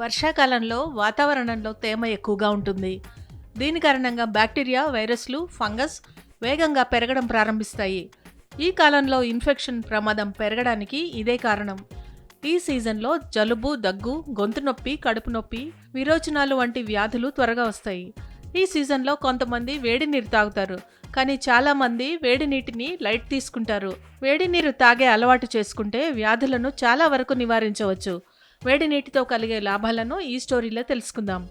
వర్షాకాలంలో వాతావరణంలో తేమ ఎక్కువగా ఉంటుంది. దీని కారణంగా బ్యాక్టీరియా వైరస్లు ఫంగస్ వేగంగా పెరగడం ప్రారంభిస్తాయి. ఈ కాలంలో ఇన్ఫెక్షన్ ప్రమాదం పెరగడానికి ఇదే కారణం. ఈ సీజన్లో జలుబు దగ్గు గొంతు నొప్పి కడుపు నొప్పి విరోచనాలు వంటి వ్యాధులు త్వరగా వస్తాయి. ఈ సీజన్లో కొంతమంది వేడి నీరు తాగుతారు కానీ చాలామంది వేడి నీటిని లైట్ తీసుకుంటారు. వేడి నీరు తాగే అలవాటు చేసుకుంటే వ్యాధులను చాలా వరకు నివారించవచ్చు. వేడి నీటితో కలిగే లాభాలను ఈ స్టోరీలో తెలుసుకుందాం.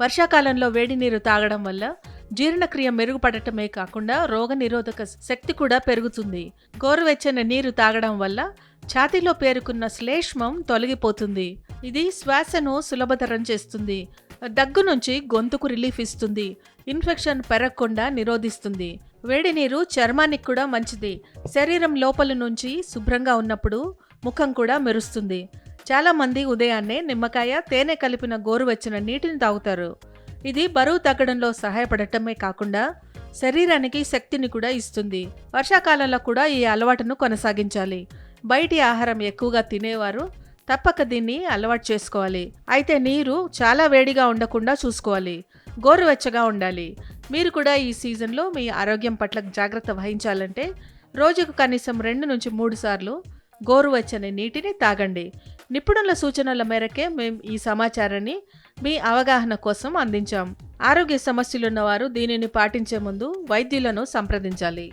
వర్షాకాలంలో వేడి నీరు తాగడం వల్ల జీర్ణక్రియ మెరుగుపడటమే కాకుండా రోగ నిరోధక శక్తి కూడా పెరుగుతుంది. గోరువెచ్చని నీరు తాగడం వల్ల ఛాతీలో పేరుకున్న శ్లేష్మం తొలగిపోతుంది. ఇది శ్వాసను సులభతరం చేస్తుంది. దగ్గు నుంచి గొంతుకు రిలీఫ్ ఇస్తుంది. ఇన్ఫెక్షన్ పెరగకుండా నిరోధిస్తుంది. వేడి నీరు చర్మానికి కూడా మంచిది. శరీరం లోపల నుంచి శుభ్రంగా ఉన్నప్పుడు ముఖం కూడా మెరుస్తుంది. చాలా మంది ఉదయాన్నే నిమ్మకాయ తేనె కలిపిన గోరువెచ్చని నీటిని తాగుతారు. ఇది బరువు తగ్గడంలో సహాయపడటమే కాకుండా శరీరానికి శక్తిని కూడా ఇస్తుంది. వర్షాకాలంలో కూడా ఈ అలవాటును కొనసాగించాలి. బయటి ఆహారం ఎక్కువగా తినేవారు తప్పక దీన్ని అలవాటు చేసుకోవాలి. అయితే నీరు చాలా వేడిగా ఉండకుండా చూసుకోవాలి. గోరువెచ్చగా ఉండాలి. మీరు కూడా ఈ సీజన్లో మీ ఆరోగ్యం పట్ల జాగ్రత్త వహించాలంటే రోజుకు కనీసం రెండు నుంచి మూడు సార్లు గోరువెచ్చని నీటిని తాగండి. నిపుణుల సూచనల మేరకే మేము ఈ సమాచారాన్ని మీ అవగాహన కోసం అందించాం. ఆరోగ్య సమస్యలున్నవారు దీనిని పాటించే ముందు వైద్యులను సంప్రదించాలి.